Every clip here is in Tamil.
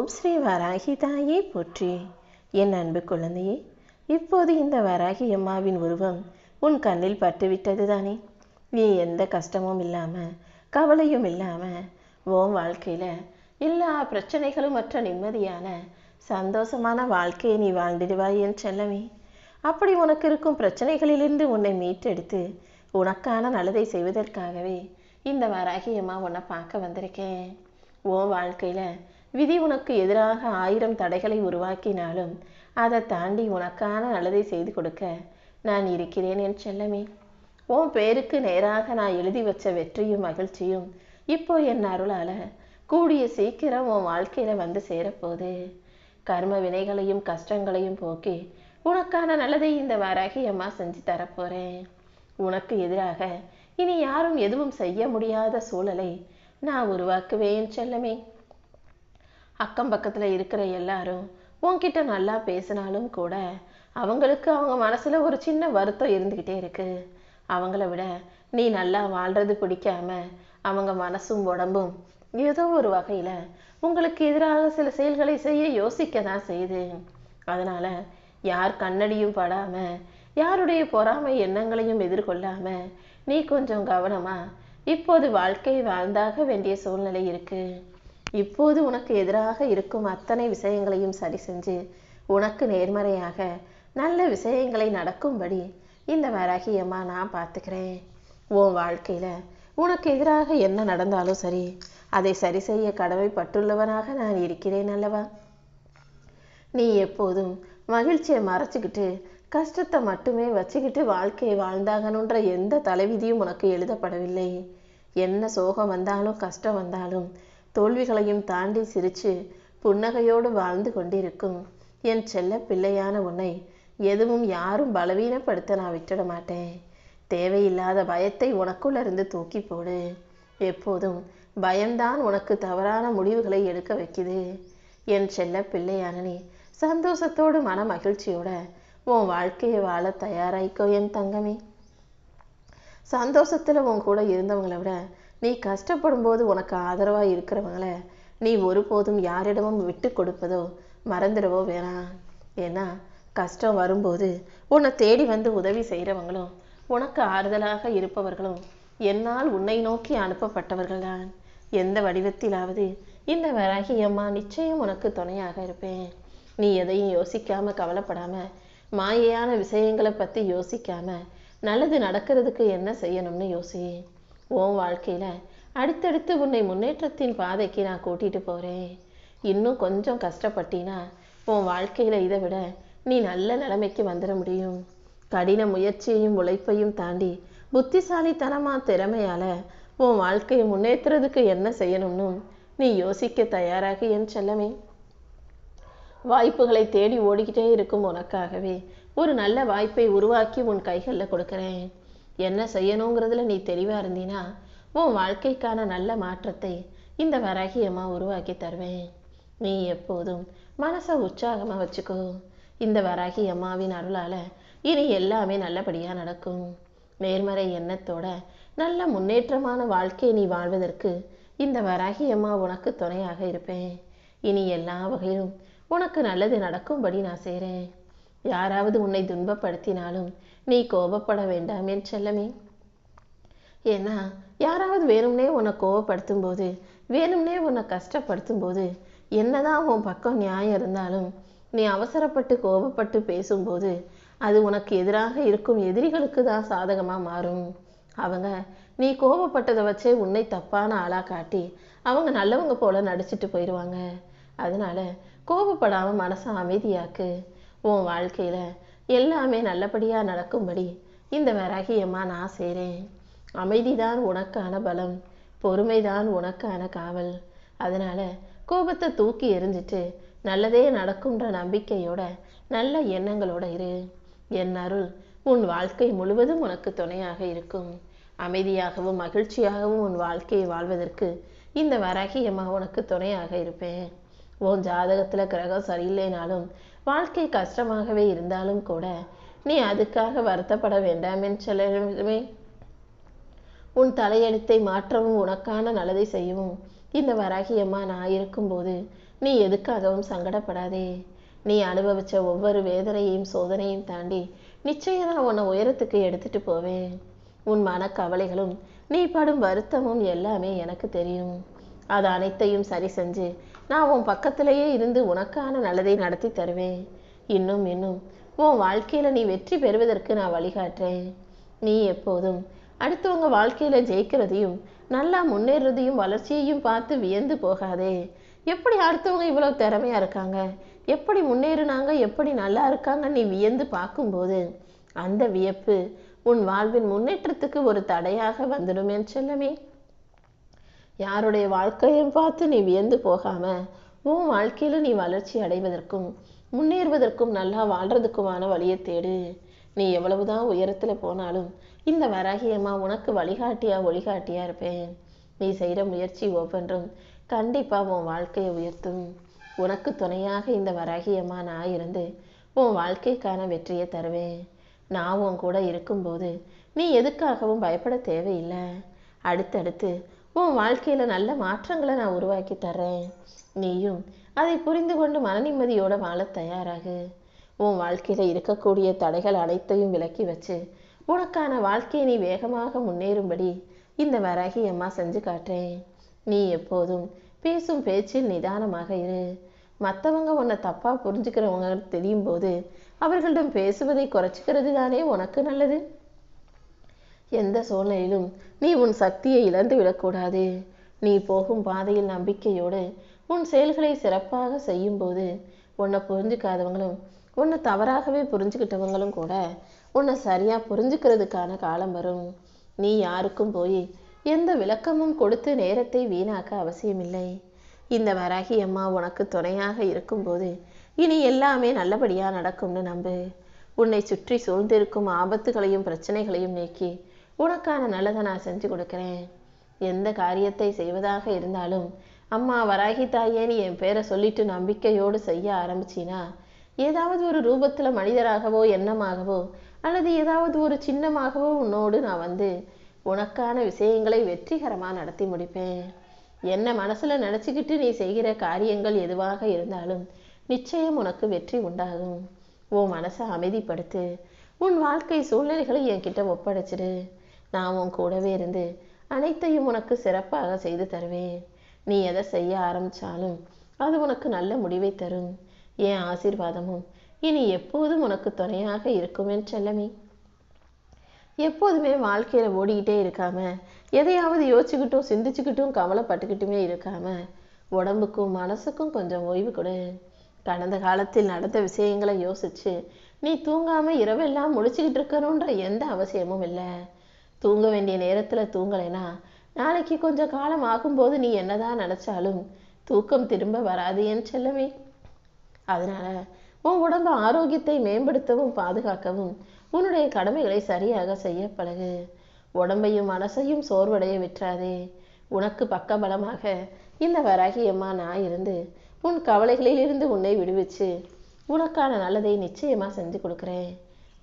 ஓம் ஸ்ரீ வராகி தாயே போற்றி. என் அன்பு குழந்தையே இப்போது இந்த வராகி அம்மாவின் உருவம் உன் கண்ணில் பட்டுவிட்டது தானே நீ எந்த கஷ்டமும் இல்லாமல் கவலையும் இல்லாமல் உன் வாழ்க்கையில் எல்லா பிரச்சனைகளும் மற்ற நிம்மதியான சந்தோஷமான வாழ்க்கையை நீ வாழ்ந்துடுவாய் என் செல்லமே. அப்படி உனக்கு இருக்கும் பிரச்சனைகளிலிருந்து உன்னை மீட்டெடுத்து உனக்கான நல்லதை செய்வதற்காகவே இந்த வராகி அம்மா உன்னை பார்க்க வந்திருக்கேன். உன் வாழ்க்கையில் விதி உனக்கு எதிராக ஆயிரம் தடைகளை உருவாக்கினாலும் அதை தாண்டி உனக்கான நல்லதை செய்து கொடுக்க நான் இருக்கிறேன் என் செல்லமே. உன் பேருக்கு நேராக நான் எழுதி வச்ச வெற்றியும் மகிழ்ச்சியும் இப்போ என் அருளால கூடிய சீக்கிரம் உன் வாழ்க்கையில வந்து சேரப்போகுது. கர்ம வினைகளையும் கஷ்டங்களையும் போக்கி உனக்கான நல்லதை இந்த வாராகி அம்மா செஞ்சு தரப்போறேன். உனக்கு எதிராக இனி யாரும் எதுவும் செய்ய முடியாத சூழலை நான் உருவாக்குவேன் செல்லமே. அக்கம் பக்கத்தில் இருக்கிற எல்லாரும் உன்கிட்ட நல்லா பேசினாலும் கூட அவங்களுக்கு அவங்க மனசில் ஒரு சின்ன வருத்தம் இருந்துக்கிட்டே இருக்கு. அவங்கள விட நீ நல்லா வாழ்றது பிடிக்காம அவங்க மனசும் உடம்பும் ஏதோ ஒரு வகையில் உங்களுக்கு எதிராக சில செயல்களை செய்ய யோசிக்க தான் செய்யுது. அதனால் யார் கண்ணடியும் படாமல் யாருடைய பொறாமை எண்ணங்களையும் எதிர்கொள்ளாமல் நீ கொஞ்சம் கவனமாக இப்போது வாழ்க்கை வாழ்ந்தாக வேண்டிய சூழ்நிலை இருக்குது இப்போது உனக்கு எதிராக இருக்கும் அத்தனை விஷயங்களையும் சரி செஞ்சு உனக்கு நேர்மறையாக நல்ல விஷயங்களை நடக்கும்படி இந்த வராகி அம்மா நான் பார்த்துக்கிறேன். உன் வாழ்க்கையில உனக்கு எதிராக என்ன நடந்தாலும் சரி அதை சரி செய்ய கடமைப்பட்டுள்ளவனாக நான் இருக்கிறேன் அல்லவா? நீ எப்போதும் மகிழ்ச்சியை மறைச்சிக்கிட்டு கஷ்டத்தை மட்டுமே வச்சுக்கிட்டு வாழ்க்கையை வாழ்ந்தாகணுன்ற எந்த தலைவிதியும் உனக்கு எழுதப்படவில்லை. என்ன சோகம் வந்தாலும் கஷ்டம் வந்தாலும் தோல்விகளையும் தாண்டி சிரித்து புன்னகையோடு வாழ்ந்து கொண்டிருக்கும் என் செல்ல பிள்ளையான உன்னை எதுவும் யாரும் பலவீனப்படுத்த நான் விட்டுட மாட்டேன். தேவையில்லாத பயத்தை உனக்குள்ளிருந்து தூக்கி போடு. எப்போதும் பயம்தான் உனக்கு தவறான முடிவுகளை எடுக்க வைக்குது. என் செல்ல பிள்ளையான நீ சந்தோஷத்தோடு மன மகிழ்ச்சியோட உன் வாழ்க்கையை வாழ தயாராயிக்கோ என் தங்கமே. சந்தோஷத்தில் உன் கூட இருந்தவங்களை விட நீ கஷ்டப்படும் போது உனக்கு ஆதரவாக இருக்கிறவங்கள நீ ஒருபோதும் யாரிடமும் விட்டு கொடுப்பதோ மறந்துடவோ வேணாம் ஏன்னா கஷ்டம் வரும்போது உன்னை தேடி வந்து உதவி செய்கிறவங்களும் உனக்கு ஆறுதலாக இருப்பவர்களும் என்னால் உன்னை நோக்கி அனுப்பப்பட்டவர்கள் தான் எந்த வடிவத்திலாவது இந்த வராகி அம்மா நிச்சயம் உனக்கு துணையாக இருப்பேன். நீ எதையும் யோசிக்காம கவலைப்படாம மாயையான விஷயங்களை பற்றி யோசிக்காம நல்லது நடக்கிறதுக்கு என்ன செய்யணும்னு யோசி. உன் வாழ்க்கையில் அடுத்தடுத்து உன்னை முன்னேற்றத்தின் பாதைக்கு நான் கூட்டிட்டு போகிறேன் இன்னும் கொஞ்சம் கஷ்டப்பட்டினா உன் வாழ்க்கையில் இதை விட நீ நல்ல நிலைமைக்கு வந்துட முடியும். கடின முயற்சியையும் உழைப்பையும் தாண்டி புத்திசாலித்தனமா திறமையால உன் வாழ்க்கையை முன்னேற்றுறதுக்கு என்ன செய்யணும்னு நீ யோசிக்க தயாராக என் செல்லமே. வாய்ப்புகளை தேடி ஓடிக்கிட்டே இருக்கும் உனக்காகவே ஒரு நல்ல வாய்ப்பை உருவாக்கி உன் கைகளில் கொடுக்குறேன். என்ன செய்யணுங்கிறதுல நீ தெளிவாக இருந்தீன்னா உன் வாழ்க்கைக்கான நல்ல மாற்றத்தை இந்த வராகியம்மா உருவாக்கி தருவேன். நீ எப்போதும் மனசை உற்சாகமா வச்சுக்கோ. இந்த வராகி அம்மாவின் அருளால இனி எல்லாமே நல்லபடியாக நடக்கும். நேர்மறை எண்ணத்தோட நல்ல முன்னேற்றமான வாழ்க்கையை நீ வாழ்வதற்கு இந்த வராகி அம்மா உனக்கு துணையாக இருப்பேன். இனி எல்லா வகையிலும் உனக்கு நல்லது நடக்கும்படி நான் செய்கிறேன் யாராவது உன்னை துன்பப்படுத்தினாலும் நீ கோபப்பட வேண்டாம் என் செல்லமே. ஏன்னா யாராவது வேணும்னே உன்னை கோபப்படுத்தும் போது வேணும்னே உன்னை கஷ்டப்படுத்தும் போது என்னதான் உன் பக்கம் நியாயம் இருந்தாலும் நீ அவசரப்பட்டு கோபப்பட்டு பேசும்போது அது உனக்கு எதிராக இருக்கும் எதிரிகளுக்கு தான் சாதகமாக மாறும். அவங்க நீ கோபப்பட்டதை வச்சே உன்னை தப்பான ஆளாக காட்டி அவங்க நல்லவங்க போல நடிச்சிட்டு போயிடுவாங்க அதனால கோபப்படாமல் மனசை அமைதியாக்கு. உன் வாழ்க்கையில் எல்லாமே நல்லபடியாக நடக்கும்படி இந்த வராகியம்மா நான் செய்கிறேன் அமைதிதான் உனக்கான பலம் பொறுமைதான் உனக்கான காவல். அதனால் கோபத்தை தூக்கி எரிஞ்சிட்டு நல்லதே நடக்கும்ன்ற நம்பிக்கையோட நல்ல எண்ணங்களோட இரு. என் அருள் உன் வாழ்க்கை முழுவதும் உனக்கு துணையாக இருக்கும். அமைதியாகவும் மகிழ்ச்சியாகவும் உன் வாழ்க்கையை வாழ்வதற்கு இந்த வராகியம்மா உனக்கு துணையாக இருப்பேன். உன் ஜாதகத்துல கிரகம் சரியில்லைனாலும் வாழ்க்கை கஷ்டமாகவே இருந்தாலும் கூட நீ அதுக்காக வருத்தப்பட வேண்டாம் என்று உன் தலையெழுத்தை மாற்றவும் உனக்கான நல்லதை செய்யவும் இந்த வராகியம்மா நான் இருக்கும்போது நீ எதுக்காகவும் சங்கடப்படாதே. நீ அனுபவிச்ச ஒவ்வொரு வேதனையும் சோதனையும் தாண்டி நிச்சயம் நான் உன்னை உயரத்துக்கு எடுத்துட்டு போவேன். உன் மனக்கவலைகளும் நீ படும் வருத்தமும் எல்லாமே எனக்கு தெரியும். அது அனைத்தையும் சரி செஞ்சு நான் உன் பக்கத்திலேயே இருந்து உனக்கான நல்லதை நடத்தி தருவேன். இன்னும் இன்னும் உன் வாழ்க்கையில் நீ வெற்றி பெறுவதற்கு நான் வழிகாட்டுறேன். நீ எப்போதும் அடுத்தவங்க வாழ்க்கையில் ஜெயிக்கிறதையும் நல்லா முன்னேறதையும் வளர்ச்சியையும் பார்த்து வியந்து போகாதே. எப்படி அடுத்தவங்க இவ்வளவு திறமையாக இருக்காங்க? எப்படி முன்னேறினாங்க? எப்படி நல்லா இருக்காங்க நீ வியந்து பார்க்கும்போது அந்த வியப்பு உன் வாழ்வின் முன்னேற்றத்துக்கு ஒரு தடையாக வந்துடுமேன்னு என் செல்லமே யாருடைய வாழ்க்கையும் பார்த்து நீ வியந்து போகாம உன் வாழ்க்கையில நீ வளர்ச்சி அடைவதற்கும் முன்னேறுவதற்கும் நல்லா வாழ்றதுக்குமான வழியை தேடு. நீ எவ்வளவுதான் உயரத்துல போனாலும் இந்த வராகியம்மா உனக்கு வழிகாட்டியா ஒளிகாட்டியா இருப்பேன். நீ செய்கிற முயற்சி ஒவ்வொன்றும் கண்டிப்பா உன் வாழ்க்கையை உயர்த்தும். உனக்கு துணையாக இந்த வராகியம்மா நான் இருந்து உன் வாழ்க்கைக்கான வெற்றியை தருவேன். நான் உன் கூட இருக்கும்போது நீ எதுக்காகவும் பயப்பட தேவையில்லை. அடுத்தடுத்து உன் வாழ்க்கையில் நல்ல மாற்றங்களை நான் உருவாக்கி தர்றேன். நீயும் அதை புரிந்து கொண்டு மனநிம்மதியோட வாழ தயாராகு. உன் வாழ்க்கையில் இருக்கக்கூடிய தடைகள் அனைத்தையும் விலக்கி வச்சு உனக்கான வாழ்க்கையை நீ வேகமாக முன்னேறும்படி இந்த வராகி அம்மா செஞ்சு காட்டுறேன். நீ எப்போதும் பேசும் பேச்சில் நிதானமாக இரு. மற்றவங்க உன்னை தப்பாக புரிஞ்சுக்கிறவங்க தெரியும் போது அவர்களிடம் பேசுவதை குறைச்சிக்கிறது தானே உனக்கு நல்லது? எந்த சூழ்நிலையிலும் நீ உன் சக்தியை இழந்து விடக்கூடாது. நீ போகும் பாதையில் நம்பிக்கையோடு உன் செயல்களை சிறப்பாக செய்யும்போது உன்னை புரிஞ்சுக்காதவங்களும் உன்னை தவறாகவே புரிஞ்சுக்கிட்டவங்களும் கூட உன்னை சரியாக புரிஞ்சுக்கிறதுக்கான காலம் வரும். நீ யாருக்கும் போய் எந்த விளக்கமும் கொடுத்து நேரத்தை வீணாக்க அவசியமில்லை. இந்த வராகி அம்மா உனக்கு துணையாக இருக்கும்போது இனி எல்லாமே நல்லபடியாக நடக்கும்னு நம்பு. உன்னை சுற்றி சூழ்ந்திருக்கும் ஆபத்துகளையும் பிரச்சனைகளையும் நீக்கி உனக்கான நல்லதை நான் செஞ்சு கொடுக்குறேன். எந்த காரியத்தை செய்வதாக இருந்தாலும் அம்மா வராகி தாயேன்னு என் பேரை சொல்லிட்டு நம்பிக்கையோடு செய்ய ஆரம்பிச்சினா ஏதாவது ஒரு ரூபத்தில் மனிதராகவோ எண்ணமாகவோ அல்லது ஏதாவது ஒரு சின்னமாகவோ உன்னோடு நான் வந்து உனக்கான விஷயங்களை வெற்றிகரமாக நடத்தி முடிப்பேன். என்ன மனசுல நினச்சிக்கிட்டு நீ செய்கிற காரியங்கள் எதுவாக இருந்தாலும் நிச்சயம் உனக்கு வெற்றி உண்டாகும். உன் மனசை அமைதிப்படுத்து உன் வாழ்க்கை சூழ்நிலைகளை என்கிட்ட ஒப்படைச்சிடு. நான் உன் கூடவே இருந்து அனைத்தையும் உனக்கு சிறப்பாக செய்து தருவேன். நீ எதை செய்ய ஆரம்பிச்சாலும் அது உனக்கு நல்ல முடிவை தரும். என் ஆசீர்வாதமும் இனி எப்போதும் உனக்கு துணையாக இருக்கும் என் செல்லமே. எப்போதுமே வாழ்க்கையில ஓடிக்கிட்டே இருக்காம எதையாவது யோசிச்சுக்கிட்டும் சிந்திச்சுக்கிட்டும் கவலைப்பட்டுக்கிட்டுமே இருக்காம உடம்புக்கும் மனசுக்கும் கொஞ்சம் ஓய்வு கொடு. கடந்த காலத்தில் நடந்த விஷயங்களை யோசிச்சு நீ தூங்காம இரவெல்லாம் முடிச்சுக்கிட்டு இருக்கணுன்ற எந்த அவசியமும் இல்லை. தூங்க வேண்டிய நேரத்தில் தூங்கலைனா நாளைக்கு கொஞ்சம் காலம் ஆகும்போது நீ என்னதான் நினச்சாலும் தூக்கம் திரும்ப வராது என் செல்லவே அதனால உன் உடம்பு ஆரோக்கியத்தை மேம்படுத்தவும் பாதுகாக்கவும் உன்னுடைய கடமைகளை சரியாக செய்ய பழகு. உடம்பையும் மனசையும் சோர்வடைய விற்றாதே உனக்கு பக்கபலமாக இந்த வராகியம்மா நான் இருந்து உன் கவலைகளில் இருந்து உன்னை விடுவிச்சு உனக்கான நல்லதை நிச்சயமா செஞ்சு கொடுக்குறேன்.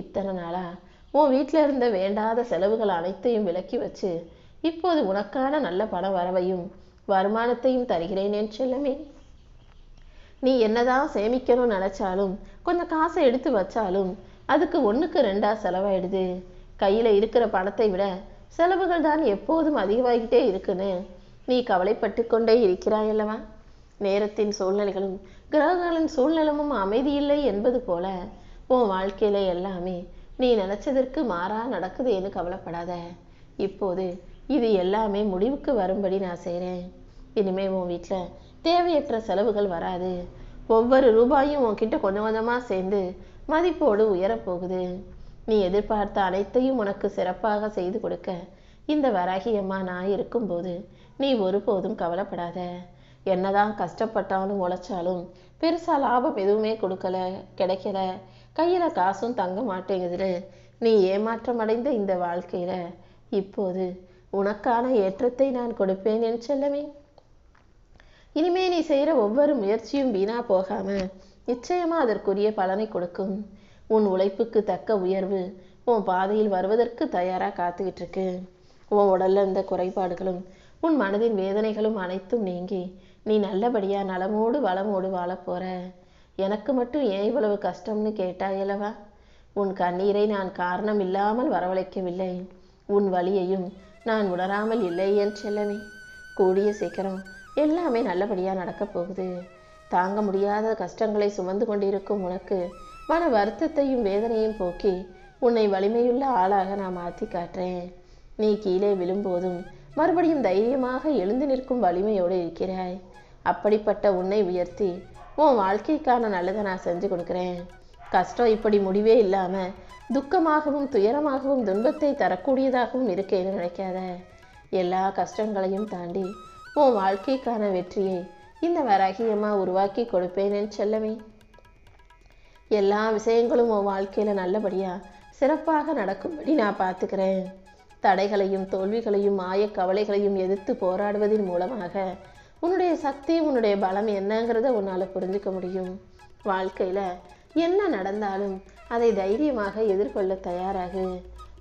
இத்தனை நாளா உன் வீட்டில் இருந்த வேண்டாத செலவுகள் அனைத்தையும் விலக்கி வச்சு இப்போது உனக்கான நல்ல பண வரவையும் வருமானத்தையும் தருகிறேன் என் செல்லமே. நீ என்னதான் சேமிக்கணும்னு நினைச்சாலும் கொஞ்சம் காசை எடுத்து வச்சாலும் அதுக்கு ஒன்றுக்கு ரெண்டா செலவாயிடுது. கையில இருக்கிற பணத்தை விட செலவுகள் தான் எப்போதும் அதிகமாகிட்டே இருக்குன்னு நீ கவலைப்பட்டு கொண்டே இருக்கிறாய் அல்லவா? நேரத்தின் சூழ்நிலைகளும் கிரகங்களின் சூழ்நிலமும் அமைதியில்லை என்பது போல உன் வாழ்க்கையில எல்லாமே நீ நினைச்சதற்கு மாறா நடக்குதுன்னு கவலைப்படாத. இப்போது இது எல்லாமே முடிவுக்கு வரும்படி நான் செய்கிறேன் இனிமே உன் வீட்டில் தேவையற்ற செலவுகள் வராது. ஒவ்வொரு ரூபாயும் உன்கிட்ட கொஞ்சம் கொஞ்சமாக சேர்ந்து மதிப்போடு உயரப்போகுது நீ எதிர்பார்த்த அனைத்தையும் உனக்கு சிறப்பாக செய்து கொடுக்க இந்த வராகியம்மா நான் இருக்கும்போது நீ ஒருபோதும் கவலைப்படாத. என்னதான் கஷ்டப்பட்டாலும் உழைச்சாலும் பெருசாக லாபம் எதுவுமே கொடுக்கல கிடைக்கல. கையில் காசும் தங்க மாட்டேங்குதுன்னு நீ ஏமாற்றம் அடைந்த இந்த வாழ்க்கையில இப்போது உனக்கான ஏற்றத்தை நான் கொடுப்பேன் என் செல்லமே. இனிமே நீ செய்கிற ஒவ்வொரு முயற்சியும் வீணா போகாம நிச்சயமா அதற்குரிய பலனை கொடுக்கும். உன் உழைப்புக்கு தக்க உயர்வு உன் பாதையில் வருவதற்கு தயாராக காத்துக்கிட்டு இருக்கு உன் உடல்ல இருந்த குறைபாடுகளும் உன் மனதின் வேதனைகளும் அனைத்தும் நீங்கி நீ நல்லபடியா நலமோடு வளமோடு வாழப் போற. எனக்கு மட்டும் ஏன் இவ்வளவு கஷ்டம்னு கேட்டாயல்லவா? உன் கண்ணீரை நான் காரணம் இல்லாமல் வரவழைக்கவில்லை. உன் வழியையும் நான் உணராமல் இல்லை என் செல்லமே. கூடிய சீக்கிரம் எல்லாமே நல்லபடியாக நடக்கப் போகுது. தாங்க முடியாத கஷ்டங்களை சுமந்து கொண்டிருக்கும் உனக்கு மன வருத்தத்தையும் வேதனையும் போக்கி உன்னை வலிமையுள்ள ஆளாக நான் மாற்றி காட்டுறேன். நீ கீழே விழும்போதும் மறுபடியும் தைரியமாக எழுந்து நிற்கும் வலிமையோடு இருக்கிறாய். அப்படிப்பட்ட உன்னை உயர்த்தி உன் வாழ்க்கைக்கான நல்லதை நான் செஞ்சு கொடுக்குறேன். கஷ்டம் இப்படி முடிவே இல்லாமல் துக்கமாகவும் துயரமாகவும் துன்பத்தை தரக்கூடியதாகவும் இருக்கேன்னு நினைக்காத? எல்லா கஷ்டங்களையும் தாண்டி உன் வாழ்க்கைக்கான வெற்றியை இந்த வராகியமாக உருவாக்கி கொடுப்பேன் சொல்லவே எல்லா விஷயங்களும் உன் வாழ்க்கையில் நல்லபடியாக சிறப்பாக நடக்கும்படி நான் பார்த்துக்கிறேன். தடைகளையும் தோல்விகளையும் மாய கவலைகளையும் எதிர்த்து போராடுவதன் மூலமாக உன்னுடைய சக்தி உன்னுடைய பலம் என்னங்கிறத உன்னால் புரிஞ்சுக்க முடியும். வாழ்க்கையில் என்ன நடந்தாலும் அதை தைரியமாக எதிர்கொள்ள தயாராகு.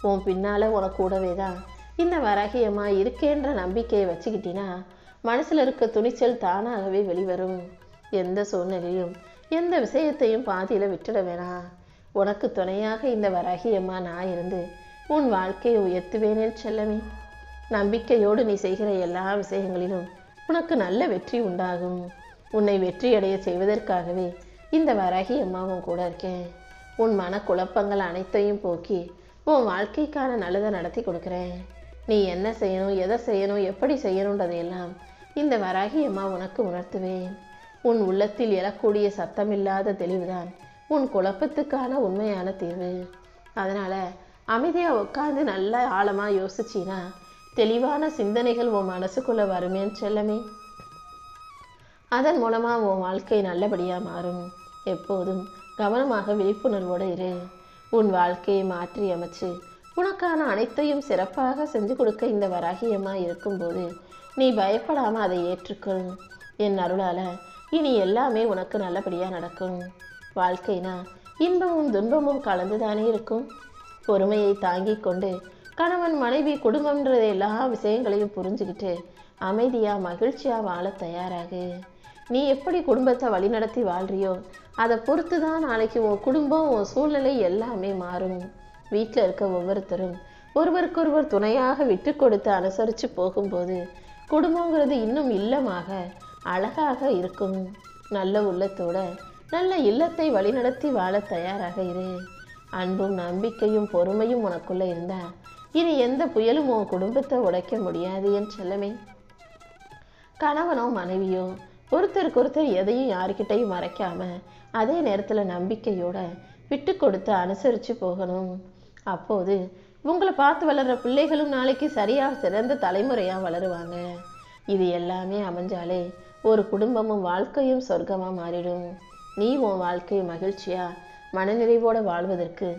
உன் பின்னால் உனக்கு கூடவே தான் இந்த வராகியம்மா இருக்கேன்ற நம்பிக்கையை வச்சுக்கிட்டினா மனசில் இருக்க துணிச்சல் தானாகவே வெளிவரும். எந்த சூழ்நிலையும் எந்த விஷயத்தையும் பாதியில் விட்டுட வேணாம். உனக்கு துணையாக இந்த வராகியம்மா நான் இருந்து உன் வாழ்க்கையை உயர்த்துவேனே செல்லமே. நம்பிக்கையோடு நீ செய்கிற எல்லா விஷயங்களிலும் உனக்கு நல்ல வெற்றி உண்டாகும். உன்னை வெற்றியடைய செய்வதற்காகவே இந்த வராகி அம்மாவும் கூட இருக்கேன். உன் மனக்குழப்பங்கள் அனைத்தையும் போக்கி உன் வாழ்க்கைக்கான நல்லதை நடத்தி கொடுக்குறேன். நீ என்ன செய்யணும் எதை செய்யணும் எப்படி செய்யணுன்றதையெல்லாம் இந்த வராகி அம்மா உனக்கு உணர்த்துவேன். உன் உள்ளத்தில் எழக்கூடிய சத்தமில்லாத தெளிவுதான் உன் குழப்பத்துக்கான உண்மையான தீர்வு. அதனால் அமைதியாக உட்காந்து நல்லா ஆழமாக யோசிச்சினா தெளிவான சிந்தனைகள் உன் மனசுக்குள்ள வருமேன்னு செல்லமே. அதன் மூலமா உன் வாழ்க்கை நல்லபடியா மாறும். எப்போதும் கவனமாக விழிப்புணர்வோடு இரு. உன் வாழ்க்கையை மாற்றி அமைச்சு உனக்கான அனைத்தையும் சிறப்பாக செஞ்சு கொடுக்க இந்த வராகியம்மா இருக்கும்போது நீ பயப்படாம அதை ஏற்றுக்கொள். என் அருளால இனி எல்லாமே உனக்கு நல்லபடியா நடக்கும். வாழ்க்கைனா இன்பமும் துன்பமும் கலந்துதானே இருக்கும். பொறுமையை தாங்கிக் கொண்டு கணவன் மனைவி குடும்பம்ன்ற எல்லா விஷயங்களையும் புரிஞ்சுக்கிட்டு அமைதியா மகிழ்ச்சியா வாழ தயாராகு. நீ எப்படி குடும்பத்தை வழிநடத்தி வாழ்றியோ அதை பொறுத்து தான் நாளைக்கு உன் குடும்பம் உன் சூழ்நிலை எல்லாமே மாறும். வீட்டில் இருக்க ஒவ்வொருத்தரும் ஒருவருக்கொருவர் துணையாக விட்டு கொடுத்து அனுசரித்து போகும்போது குடும்பங்கிறது இன்னும் இல்லமாக அழகாக இருக்கும். நல்ல உள்ளத்தோட நல்ல இல்லத்தை வழிநடத்தி வாழ தயாராக இரு. அன்பும் நம்பிக்கையும் பொறுமையும் உனக்குள்ளே இருந்தால் இனி எந்த புயலும் உன் குடும்பத்தை உடைக்க முடியாது என் செல்லமே. கணவனோ மனைவியோ ஒருத்தருக்கு ஒருத்தர் எதையும் யாருக்கிட்டையும் மறைக்காம அதே நேரத்தில் நம்பிக்கையோட விட்டு கொடுத்து அனுசரித்து போகணும். அப்போது உங்களை பார்த்து வளர்ற பிள்ளைகளும் நாளைக்கு சரியாக சிறந்த தலைமுறையாக வளருவாங்க. இது எல்லாமே அமைஞ்சாலே ஒரு குடும்பமும் வாழ்க்கையும் சொர்க்கமாக மாறிடும். நீ உன் வாழ்க்கையை மகிழ்ச்சியா மனநிறைவோடு வாழ்வதற்கு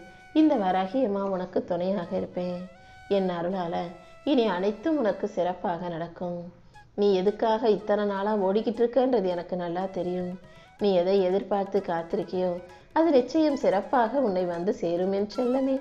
இந்த வராகியமாக உனக்கு துணையாக இருப்பேன். என் அருளால இனி அனைத்தும் உனக்கு சிறப்பாக நடக்கும். நீ எதுக்காக இத்தனை நாளாக ஓடிக்கிட்டு இருக்கன்றது எனக்கு நல்லா தெரியும். நீ எதை எதிர்பார்த்து காத்திருக்கியோ அது நிச்சயம் சிறப்பாக உன்னை வந்து சேரும் என் செல்லமே.